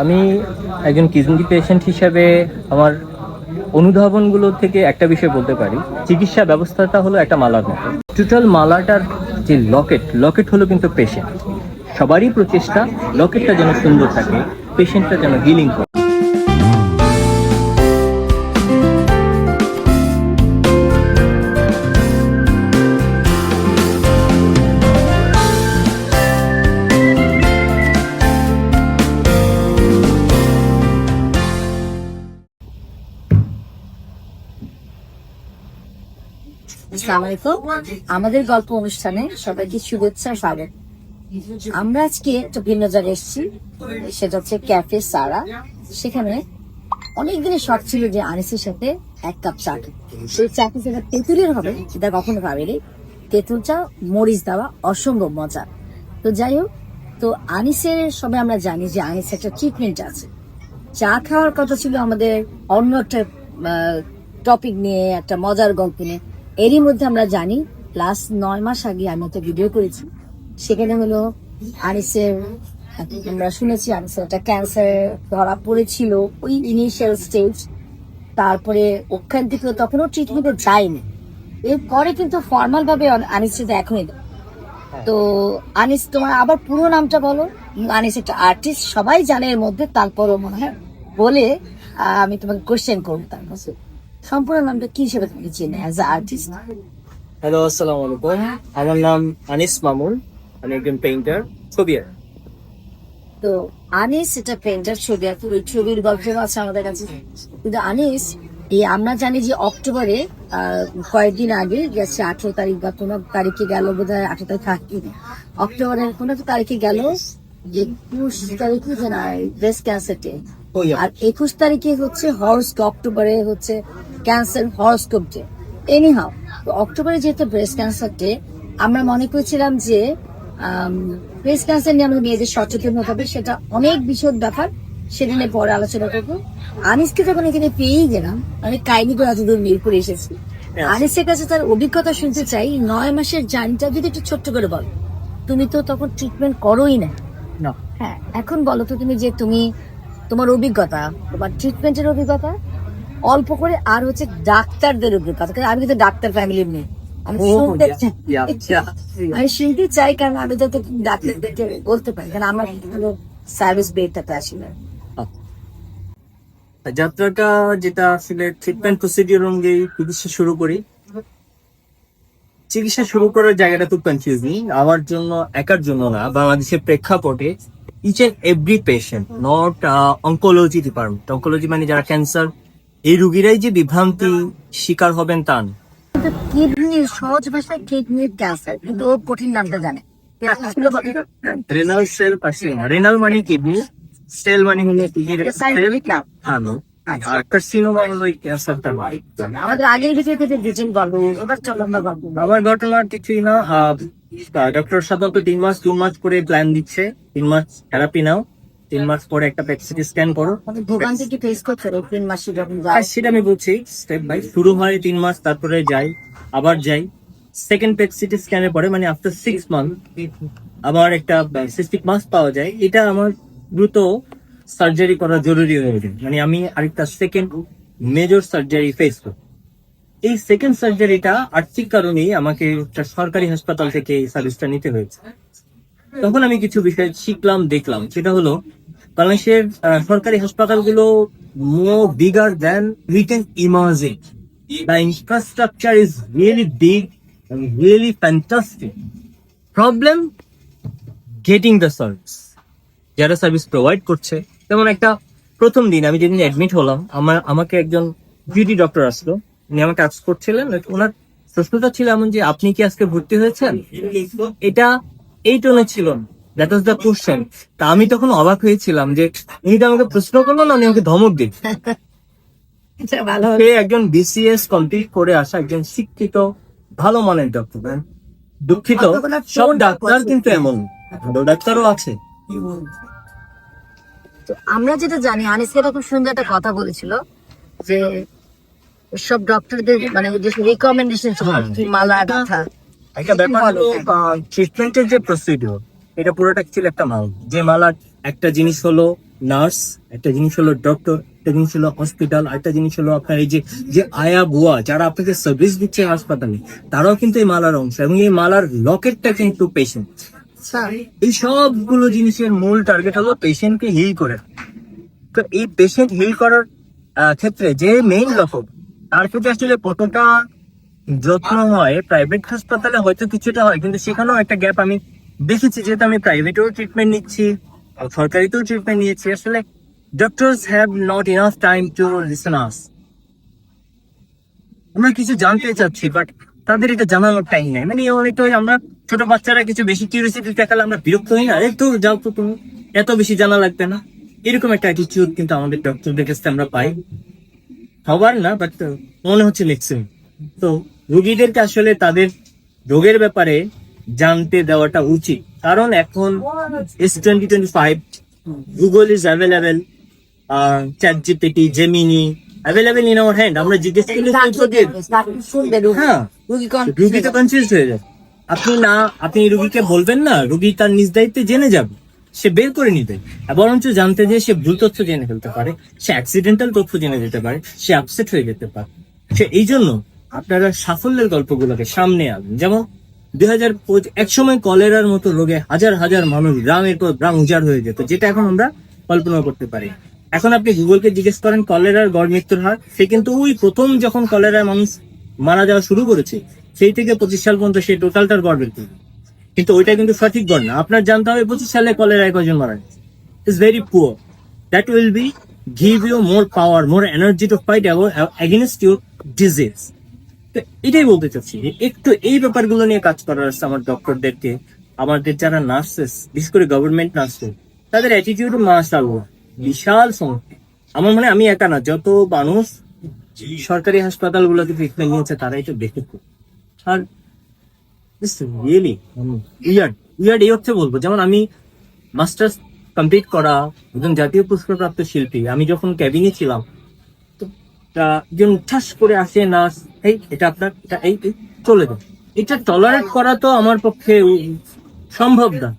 আমি একজন kidney patient হিসাবে আমার অনুধাবনগুলো থেকে একটা বিষয় বলতে পারি। চিকিৎসা ব্যবস্থাটা হলো একটা মালার মতো। টোটাল মালাটার যে লকেট লকেট হলো কিন্তু পেশেন্ট সবারই প্রচেষ্টা, লকেটটা যেন সুন্দর থাকে পেশেন্টটা যেন হিলিং করে। আসসালামু আমাদের গল্প অনুষ্ঠানে সবাইকে শুভেচ্ছা স্বাগত। আমরা আজকে একটা ভিন্ন জায়গায় এসেছি। সেটা হচ্ছে ক্যাফে সারা। সেখানে অনেক দিনের শখ ছিল যে আনিসের সাথে এক কাপ চা। সেই চা কি যেটা তেঁতুলের হবে সেটা কখনো ভাবিনি। তেঁতুল চা মরিচ দেওয়া অসম্ভব মজা। তো যাই হোক, তো আনিসের সবাই আমরা জানি যে আনিসের একটা ট্রিটমেন্ট আছে। চা খাওয়ার কথা ছিল আমাদের অন্য একটা টপিক নিয়ে, একটা মজার গল্প নিয়ে। এরই মধ্যে আমরা জানি লাস্ট নয় মাস আগে আমি একটা ভিডিও করেছি। সেখানে হলো আনিসের আমরা শুনেছি আনিসের একটা ক্যান্সার ধরা পড়েছিল ওই ইনিশিয়াল স্টেজ তারপরে ওখান থেকে তখনও ট্রিটমেন্টে যায়নি। এরপরে কিন্তু ফর্মাল ভাবে আনিস এখনই তো আনিস তোমার আবার পুরো নামটা বলো। আনিস একটা আর্টিস্ট সবাই জানে এর মধ্যে তারপরও মনে হয় বলে আমি তোমাকে কোশ্চেন করব তার সম্পূর্ণ নামটা কি হিসেবে তুমি চেনে অ্যাজ আ আর্টিস্ট হ্যালো আসসালামু আলাইকুম আমার নাম আনিস মামুন আমি একজন পেইন্টার ছবি তো আনিস এটা পেন্টার ছবি আর ওই ছবির গল্প আছে আমাদের কাছে। কিন্তু আনিস এই আমরা জানি যে অক্টোবরে কয়েকদিন আগে গেছে আঠারো তারিখ বা কোনো তারিখে গেল বোধ হয় আঠারো তারিখ থাকি। অক্টোবরের কোনো তারিখে গেল একুশ তারিখে যে না ব্রেস্ট ক্যান্সার ডে আর একুশ তারিখে হচ্ছে হর্স অক্টোবরে হচ্ছে cancer horoscope day. Anyhow অক্টোবরে যেহেতু ব্রেস্ট ক্যান্সার ডে আমরা মনে করেছিলাম যে ব্রেস্ট ক্যান্সার নিয়ে আমাদের মেয়েদের সচেতন হতে হবে সেটা অনেক বিশদ ব্যাপার সেটা নিয়ে পরে আলোচনা করব। আনিসকে যখন এখানে পেয়েই গেলাম আমি কাহিনী করে এতদূর মিরপুরে এসেছি। আনিসের কাছে তার অভিজ্ঞতা শুনতে চাই নয় মাসের জার্নিটা যদি একটু ছোট্ট করে বল। তুমি তো তখন ট্রিটমেন্ট করোই না। না হ্যাঁ এখন বলো তো তুমি যে তুমি তোমার অভিজ্ঞতা তোমার ট্রিটমেন্টের অভিজ্ঞতা অল্প করে আর হচ্ছে ডাক্তারদের অভিজ্ঞতা কারণ আমি কিন্তু ডাক্তার ফ্যামিলির মেয়ে। আমি শুনতে চাই। yeah, yeah. আমি শুনতে চাই কারণ আমি যাতে ডাক্তারদেরকে বলতে পারি। কারণ আমার সার্ভিস বেডটাতে আসি না। যাত্রাটা যেটা আসলে ট্রিটমেন্ট প্রসিডিওর অনুযায়ী চিকিৎসা শুরু করি। চিকিৎসা শুরু করার জায়গাটা খুব কনফিউজিং আমার জন্য একার জন্য না বাংলাদেশের প্রেক্ষাপটে each and every patient not oncology department oncology মানে যারা ক্যান্সার এই রুগীরাই যে বিভ্রান্তি শিকার হবেন তা না। কিন্তু সহজ ভাষায় কিডনির ক্যান্সার কিন্তু ও কঠিন নামটা জানে। রেনাল সেল রেনাল মানে কিডনি সেল মানে হলো কিডনির নাম। ভালো আর কার্সিনোমা হলো ক্যান্সারটা আমাদের আগের ভিডিও থেকে দুজন গল্প এবার চলো আমরা গল্প। আমার ঘটনা কিছুই না ডক্টর সাধারণত তিন মাস দু মাস করে প্ল্যান দিচ্ছে। তিন মাস থেরাপি নাও। তিন মাস পরে একটা পেক্সিটি স্ক্যান করো। মানে ভোগান্তি কি ফেস হবে? তিন মাসে যখন যায়। সেটা আমি বলছি স্টেপ বাই শুরু হয় তিন মাস তারপরে যাই আবার যাই সেকেন্ড পেক্সিটি স্ক্যানের পরে মানে আফটার সিক্স মান্থ আবার একটা সিস্টিক মাস পাওয়া যায়। এটা আমার দ্রুত সার্জারি করা জরুরি হয়ে ওঠে। মানে আমি আরেকটা সেকেন্ড মেজর সার্জারি ফেস করি এই সেকেন্ড সার্জারিটা আর্থিক কারণেই আমাকে একটা সরকারি হাসপাতাল থেকে এই সার্ভিসটা নিতে হয়েছে। তখন আমি কিছু বিষয় শিখলাম, দেখলাম। সেটা হলো, বাংলাদেশের সরকারি হাসপাতালগুলো more bigger than written imaging the infrastructure is really big really fantastic problem getting the service যারা সার্ভিস প্রোভাইড করছে, যেমন একটা প্রথম দিন আমি যেদিন অ্যাডমিট হলাম, আমার, আমাকে একজন বিউটি ডক্টর আসলো। উনি আমাকে আক্স করছিলেন, ওনার প্রশ্নটা ছিল এমন যে, আপনি কি আজকে ভর্তি হয়েছেন? এটা এই টোনে ছিল দ্যাট ওয়াজ দ্য কোশ্চেন তা আমি তখন অবাক হয়েছিলাম যে উনি তো আমাকে প্রশ্ন করল না উনি আমাকে ধমক দিন ভালো সে একজন বিসিএস কমপ্লিট করে আসা একজন শিক্ষিত ভালো মানের ডক্টর দুঃখিত। কতগুলো সব ডাক্তার কিন্তু এমন। ভালো ডাক্তারও আছে। তো আমরা যেটা জানি আনিসকে খুব সুন্দর একটা কথা বলেছিল যে সব ডক্টরদের মানে রিকমেন্ডেশন মালা কথা। একটা ব্যাপার হলো ট্রিটমেন্টের যে প্রসিডিওর এটা পুরোটা ছিল একটা মাল। যে মালার একটা জিনিস হলো নার্স একটা জিনিস হলো ডক্টর একটা জিনিস হলো হসপিটাল একটা জিনিস হলো আপনার এই যে যে আয়া বুয়া যারা আপনাকে সার্ভিস দিচ্ছে হাসপাতালে তারাও কিন্তু এই মালার অংশ এবং এই মালার লকেটটা কিন্তু পেশেন্ট এই সবগুলো জিনিসের মূল টার্গেট হলো পেশেন্টকে হিল করে। তো এই পেশেন্ট হিল করার ক্ষেত্রে যে মেইন লক্ষ্য তার প্রতি আসলে কতটা যত্ন হয় প্রাইভেট হাসপাতালে হয়তো কিছুটা হয়, কিন্তু সেখানেও একটা গ্যাপ আমি দেখেছি, যেহেতু আমি প্রাইভেটেও ট্রিটমেন্ট নিচ্ছি সরকারিতেও ট্রিটমেন্ট নিয়েছি। আসলে doctors have not enough time to listen us আমরা কিছু জানতে চাচ্ছি বাট তাদের এটা জানানোর টাইম নেই। মানে অনেকটা আমরা ছোট বাচ্চারা কিছু বেশি কিউরিয়াসিটি দেখালে আমরা বিরক্ত হই না একটু যাও তো তুমি, এত বেশি জানা লাগবে না। এরকম একটা অ্যাটিটিউড কিন্তু আমাদের ডক্টরদের কাছে আমরা পাই। হবার না বাট মনে হচ্ছে ম্যাক্সিমাম তো রোগীদেরকে আসলে তাদের রোগের ব্যাপারে জানতে দেওয়াটা উচিত। কারণ এখন as twenty twenty five Google is available chat GPT Gemini available in our hand আমরা জিজ্ঞেস করলে হ্যাঁ রুগী তো কনফিউজ হয়ে যাবে। আপনি না আপনি রুগীকে বলবেন না রুগী তার নিজ দায়িত্বে জেনে যাবে। সে বের করে নিবে। বরঞ্চ জানতে যে সে ভুল তথ্য জেনে ফেলতে পারে সে অ্যাক্সিডেন্টাল তথ্য জেনে যেতে পারে সে আপসেট হয়ে যেতে পারে। সে এই জন্য আপনারা সাফল্যের গল্পগুলোকে সামনে আনবেন যেমন, দুই হাজার এক সময় কলেরার মতো রোগে হাজার হাজার মানুষ গ্রামের পর গ্রাম উজাড় হয়ে যেত, যেটা এখন আমরা কল্পনা করতে পারি। এখন আপনি গুগলকে জিজ্ঞেস করেন, কলেরার গড় মৃত্যুর হার, সে কিন্তু ওই প্রথম যখন কলেরায় মানুষ মারা যাওয়া শুরু করেছে, সেই থেকে পঁচিশ সাল পর্যন্ত সেই টোটালটার গড় করবে কিন্তু ওইটা কিন্তু সঠিক গড় না। আপনার জানতে হবে, পঁচিশ সালে কলেরায় কজন মারা গেছে? Is very poor that will be give you more power more energy to fight against your disease তো এটাই বলতে চাচ্ছি যে একটু এই ব্যাপারগুলো নিয়ে কাজ করার আছে আমার ডক্টরদেরকে আমাদের যারা নার্সেস বিশেষ করে গভর্নমেন্ট নার্সেস তাদের অ্যাটিটিউড মাশাআল্লাহ বিশাল সমস্যা আমার মনে আমি একা না, যত মানুষ সরকারি হাসপাতালগুলোতে ট্রিটমেন্ট নিয়েছে তারাই তো দেখে আর রিয়েলি উইয়ার্ড উইয়ার্ড এই হচ্ছে বলব। যেমন আমি মাস্টার্স কমপ্লিট করা একজন জাতীয় পুরস্কারপ্রাপ্ত শিল্পী, আমি যখন ক্যাবিনে ছিলাম তো একজন ঠাস করে আসে নার্স এই এটা আপনার এটা এই চলে যান এটা টলারেট করা তো আমার পক্ষে সম্ভব না।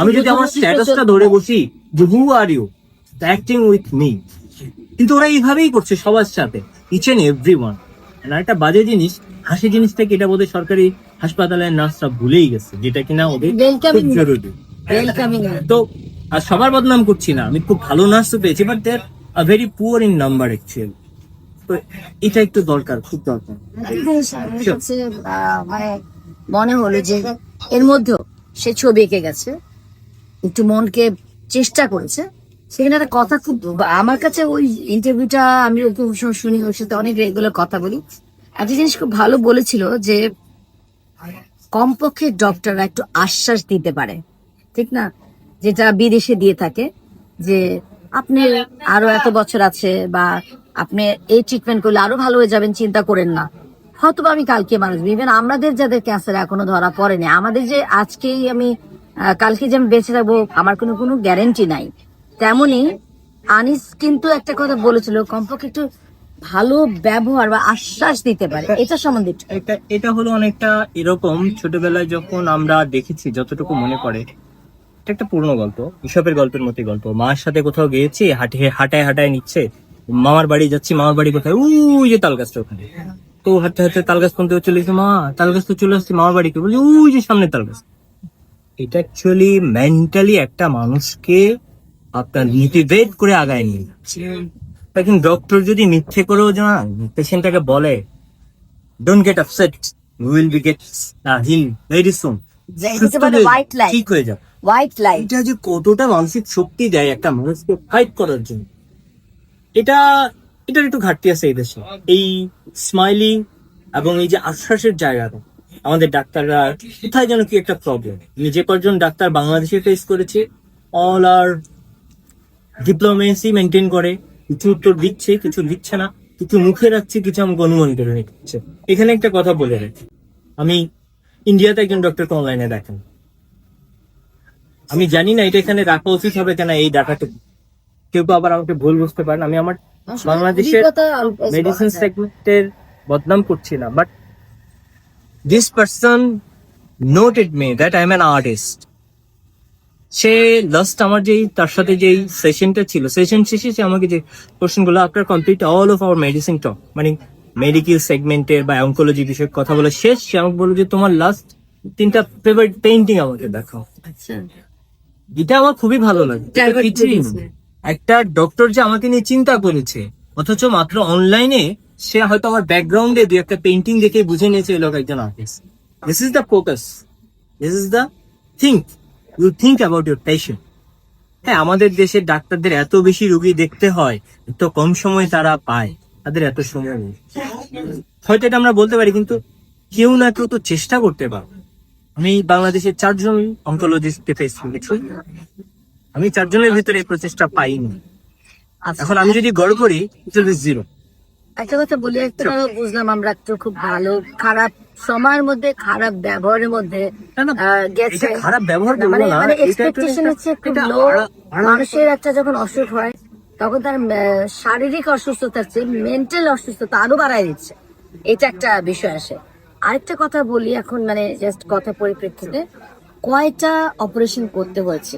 আমি যদি আমার স্ট্যাটাসটা ধরে বসি যে who are you acting with me কিন্তু ওরা এইভাবেই করছে সবার সাথে ইচ এন্ড এভরি ওয়ান একটা বাজে জিনিস হাসি জিনিস থেকে এটা বোধহয় সরকারি হাসপাতালের নার্সরা ভুলেই গেছে যেটা কিনা ওদের খুব জরুরি। তো আর সবার বদনাম করছি না। আমি খুব ভালো নার্সও পেয়েছি but they're very poor in number actually এটা একটু দরকার, খুব দরকার। মানে মনে হলো যে এর মধ্যেও সে ছবি এঁকে গেছে, একটু মনকে চেষ্টা করেছে। সেখানে একটা কথা খুব, আমার কাছে ওই ইন্টারভিউটা আমি ওকে শুনি, ওর সাথে অনেক রেগুলার কথা বলি। একটা জিনিস খুব ভালো বলেছিল যে কমপক্ষে ডক্টররা একটু আশ্বাস দিতে পারে, ঠিক না? যেটা বিদেশে দিয়ে থাকে যে আপনি আরও এত বছর আছে বা আপনি এই ট্রিটমেন্ট করলে আরও ভালো হয়ে যাবেন চিন্তা করেন না। হয়তো আমি কালকে মানুষ ইভেন আমাদের যাদের ক্যান্সার এখনও ধরা পড়েনি আমাদের যে আজকেই আমি কালকে যে আমি বেঁচে থাকব আমার কোনো কোনো গ্যারেন্টি নাই। তেমনি আনিস কিন্তু একটা কথা বলেছিল কমপক্ষে একটু ভালো ব্যবহার বা আশ্বাস দিতে পারে। এটা সম্বন্ধে এটা এটা হলো অনেকটা এরকম ছোটবেলায় যখন আমরা দেখেছি যতটুকু মনে পড়ে এটা একটা পুরনো গল্প ইসবের গল্পের মতোই গল্প। মার সাথে কোথাও গিয়েছি হাঁটে হাঁটায় হাঁটায় নিচ্ছে মামার বাড়ি যাচ্ছি মামার বাড়ি কোথায়? উই যে তাল গাছটা ওখানে। তো হাঁটতে হাতে তাল গাছ পর্যন্ত চলে গেছে মা তাল গাছ তো চলে আসছে মামার বাড়িতে বলছি উই যে সামনে তাল গাছ এটা অ্যাকচুয়ালি মেন্টালি একটা মানুষকে আপনার মোটিভেট করে আগায় নিয়ে যাচ্ছে। এখন ডক্টর যদি মিথ্যে করেও না পেশেন্টটাকে বলে don't get upset will be get heal very soon হতে ঠিক হয়ে যাবে। হোয়াইট লাইট এটা যে কতটা মানসিক শক্তি দেয় একটা মানুষকে ফাইট করার জন্য। এটা, এটার একটু ঘাটতি আছে এই দেশে। এই স্মাইলিং এবং এই যে আশ্বাসের জায়গাটা আমাদের ডাক্তাররা, কোথায় যেন কি একটা প্রবলেম আমি যে কজন ডাক্তার বাংলাদেশে ফেস করেছে অল আর ডিপ্লোমেসি মেনটেন করে। কিছু উত্তর দিচ্ছে, কিছু দিচ্ছে না। কিছু মুখে রাখছে, কিছু আমাকে অনুমান করে নিচ্ছে। এখানে একটা কথা বলে রাখি। আমি ইন্ডিয়াতে একজন ডক্টরকে অনলাইনে দেখেন। আমি জানি না এটা এখানে রাখা উচিত হবে কেন, এই ডাটাটা কেউ কেউ আবার আমাকে ভুল বুঝতে পারেন। আমি আমার বাংলাদেশের মেডিসিন। সেগমেন্টের বদনাম করছি না but this person noted me that I am an artist say last আমার যেই তার সাথে যেই সেশনটা ছিল সেশন শেষে সে আমাকে যে কোশ্চেনগুলো after complete all of our medicine talk মানে মেডিকেল সেগমেন্টের বা অঙ্কোলজি বিষয়ে কথা বলে শেষ সে আমাকে বলল যে তোমার লাস্ট তিনটা ফেভারিট পেন্টিং আমাকে দেখাও। আচ্ছা। এটা আমার খুবই ভালো লাগে। কিছুই। একটা ডক্টর যে আমাকে নিয়ে চিন্তা করেছে, অথচ মাত্র অনলাইনে সে হয়তো আমার ব্যাকগ্রাউন্ডে দু একটা পেন্টিং দেখে বুঝে নিয়েছে এই লোক একজন artist this is the focus this is the think you think about your patient হ্যাঁ আমাদের দেশের ডাক্তারদের এত বেশি রুগী দেখতে হয় এত কম সময় তারা পায়। তাদের এত সময় নেই। হয়তো এটা আমরা বলতে পারি, কিন্তু কেউ না কেউ তো চেষ্টা করতে পারবে। আমি বাংলাদেশের চারজন অঙ্কোলজিস্টকে ফেস করেছি। আমি চারজনের ভিতরে এই প্রচেষ্টা পাইনি। আচ্ছা। এখন আমি যদি গড় করি জিরো একটা কথা বলি একটা বুঝলাম আমরা একটু খুব ভালো খারাপ সময়ের মধ্যে খারাপ ব্যবহারের মধ্যে গেছে। খারাপ ব্যবহার মানে মানে এক্সপেকটেশন হচ্ছে খুব লো মানুষের একটা যখন অসুখ হয় তখন তার শারীরিক অসুস্থতার চেয়ে মেন্টাল অসুস্থতা আরও বাড়ায় দিচ্ছে। এটা একটা বিষয় আসে আরেকটা কথা বলি এখন মানে জাস্ট কথা পরিপ্রেক্ষিতে। কয়টা অপারেশন করতে হয়েছে?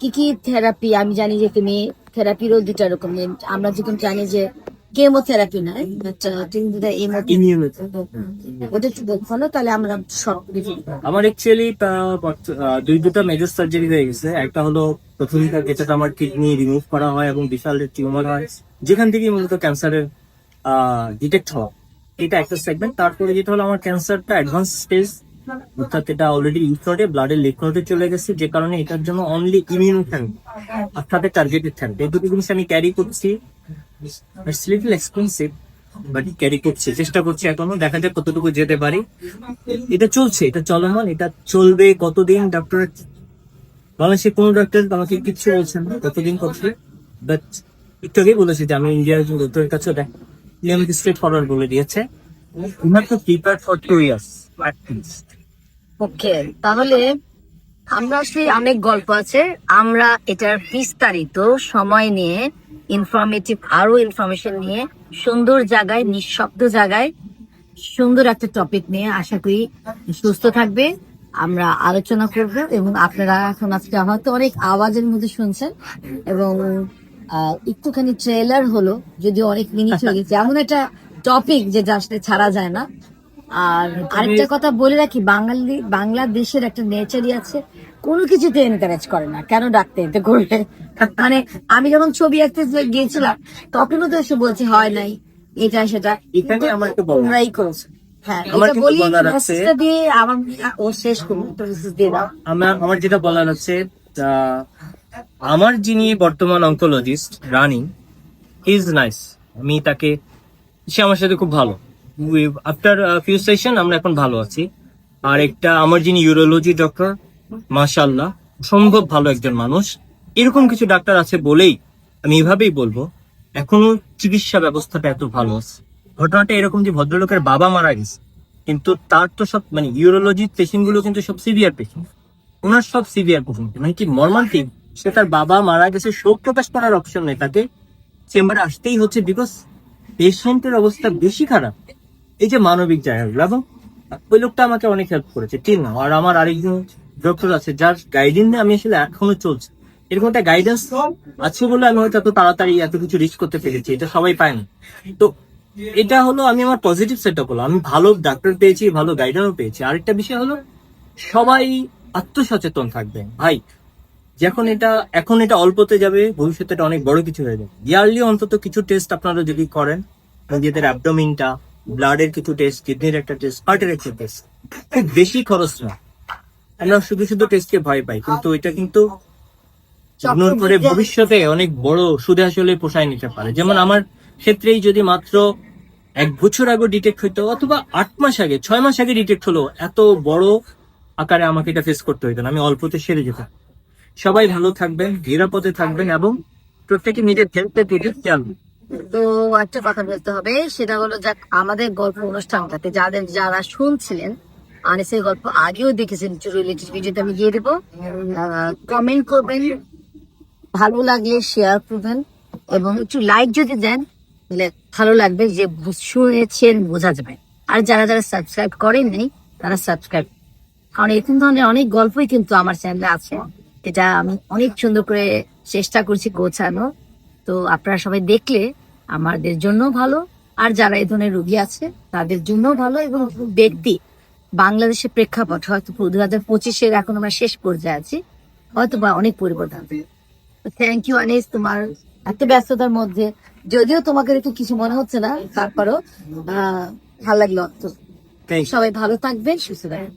কি কি থেরাপি আমি জানি যে তুমি থেরাপিরও দুটা রকম আমরা যখন জানি যে কেমোথেরাপি এমো- Immunity। ওটা বলো তাহলে আমরা সব আমার অ্যাকচুয়ালি দুই দুটো মেজর সার্জারি হয়ে গেছে। একটা হলো প্রথমটা যেটাতে আমার কিডনি রিমুভ করা হয় এবং বিশাল টিউমার হয় যেখান থেকে মূলত ক্যান্সারের ডিটেক্ট হওয়া। এটা একটা সেগমেন্ট তারপরে যেটা হলো আমার ক্যান্সারটা অ্যাডভান্স স্টেজ অর্থাৎ এটা অলরেডি লিফ নোটে ব্লাডের লিফ চলে গেছে, যে কারণে এটার জন্য অনলি ইমিউন থেরাপি অর্থাৎ টার্গেটেড থেরাপি এই দুটো জিনিস আমি ক্যারি করছি। It's little expensive but carry করছি। চেষ্টা করছি এখনও, দেখা যাক কতটুকু যেতে পারি। এটা চলছে, এটা চলমান, এটা চলবে কতদিন? ডক্টর বাংলাদেশে কোনো ডাক্তার আমাকে কিচ্ছু বলছেন না, কতদিন করছে? বাট একটু আগেই বলেছি যে আমি ইন্ডিয়ার একজন ডক্টরের কাছে দেখ আমাকে স্ট্রেট ফরওয়ার্ড বলে দিয়েছে। You have to prepare for two years okay তাহলে আমরা সেই অনেক গল্প আছে। আমরা এটার বিস্তারিত সময় নিয়ে ইনফরমেটিভ আরও ইনফরমেশন নিয়ে, সুন্দর জায়গায়, নিঃশব্দ জায়গায় সুন্দর একটা টপিক নিয়ে আশা করি সুস্থ থাকবে। আমরা আলোচনা করব এবং আপনারা এখন আজকে হয়তো অনেক আওয়াজের মধ্যে শুনছেন এবং একটুখানি ট্রেলার হলো যদি অনেক মিনিট হয়ে গেছে। এমন একটা টপিক যেটা আসলে ছাড়া যায় না। আর আরেকটা কথা বলে রাখি বাঙালি বাংলাদেশের একটা নেচারই আছে কোনো কিছুতে এনকারেজ করে না। কেন ডাকতে এটা করবে মানে আমি যখন ছবি আঁকতে গিয়েছিলাম তখনও তো এসে বলছে হয় নাই এটা সেটা। তোমরাই করেছ। হ্যাঁ আমার যেটা বলার আহ, আমার যিনি বর্তমান অঙ্কোলজিস্ট রানিং ইজ নাইস আমি তাকে সে আমার সাথে খুব ভালো। আফটার ফিউ সেশন আমরা এখন ভালো আছি। আর একটা, আমার যিনি ইউরোলজি ডক্টর মাশাল্লাহ সম্ভব ভালো একজন মানুষ। এরকম কিছু ডাক্তার আছে বলেই আমি এভাবেই বলব, এখনও চিকিৎসা ব্যবস্থাটা এত ভালো আছে। ঘটনাটা এরকম যে ভদ্রলোকের বাবা মারা গেছে, কিন্তু তার তো সব মানে ইউরোলজি পেশেন্টগুলো কিন্তু সব সিভিয়ার পেশেন্ট ওনার সব সিভিয়ার পেশেন্ট মানে কি মর্মান্তিক। সে তার বাবা মারা গেছে, শোক প্রকাশ করার অপশন নেই তাকে। চেম্বারে আসতেই হচ্ছে বিকজ পেশেন্টের অবস্থা বেশি খারাপ। এই যে মানবিক জায়গাগুলো এবং ওই লোকটা আমাকে অনেক হেল্প করেছে, ঠিক না? আর আমার আরেকজন ডক্টর আছে, যার গাইডেন্সে আমি আসলে এখনও চলছে। এরকম একটা গাইডেন্স আছে বলে আমি হয়তো এত তাড়াতাড়ি এত কিছু রিস্ক করতে পেরেছি, এটা সবাই পায় না তো এটা হলো আমি আমার পজিটিভ সেট আপ হলো। আমি ভালো ডাক্তার পেয়েছি, ভালো গাইডারও পেয়েছি। আরেকটা বিষয় হলো, সবাই আত্মসচেতন থাকবে। ভাই, যখন এটা, এখন এটা অল্পতে যাবে, ভবিষ্যতে এটা অনেক বড় কিছু হয়ে যাবে। ইয়ারলি অন্তত কিছু টেস্ট আপনারা যদি করেন, নিজেদের অ্যাবডোমিনটা ব্লাডের কিছু টেস্ট কিডনির একটা টেস্ট হার্টের একটা টেস্ট খুব বেশি খরচ না। আমরা শুধু শুধু টেস্টকে ভয় পাই কিন্তু এটা কিন্তু ইগনোর করে ভবিষ্যতে অনেক বড় সুদে আসলে পোষায় নিতে পারে। যেমন আমার ক্ষেত্রেই যদি মাত্র এক বছর আগে ডিটেক্ট হইতো অথবা আট মাস আগে ছয় মাস আগে ডিটেক্ট হলো এত বড় আকারে আমাকে এটা ফেস করতে হইতো না। আমি অল্পতে সেরে যেতাম। সবাই ভালো থাকবেন নিরাপদে থাকবেন এবং প্রত্যেকে নিজের হেলথের দিকে খেয়াল। তো একটা কথা বলতে হবে, সেটা হলো যাক, আমাদের গল্প অনুষ্ঠানটাতে যাদের যারা শুনছিলেন, আনিসের গল্প আগেও দেখেছেন রিলেটেড ভিডিওতে আমি দিয়ে দেবো। কমেন্ট করবেন, ভালো লাগলে শেয়ার করবেন, এবং একটু লাইক যদি দেন, তাহলে ভালো লাগবে যে শুনেছেন, বোঝা যাবে। আর যারা যারা সাবস্ক্রাইব করেন তারা সাবস্ক্রাইব কারণ এরকম ধরনের অনেক গল্পই কিন্তু আমার চ্যানেলে আছে এটা আমি অনেক সুন্দর করে চেষ্টা করছি গোছানো। তো আপনারা সবাই দেখলে আমাদের জন্য ভালো। আর যারা এই ধরনের রুগী আছে তাদের জন্য ভালো এবং ব্যক্তি বাংলাদেশের প্রেক্ষাপট হয়তো দু হাজার পঁচিশের এখন আমরা শেষ পর্যায়ে আছি হয়তো বা অনেক পরিবর্তন থ্যাংক ইউ আনিস তোমার এত ব্যস্ততার মধ্যে। যদিও তোমাকে একটু কিছু মনে হচ্ছে না তারপরও আহ, ভালো লাগল। তো সবাই ভালো থাকবেন সুস্থ থাকবেন।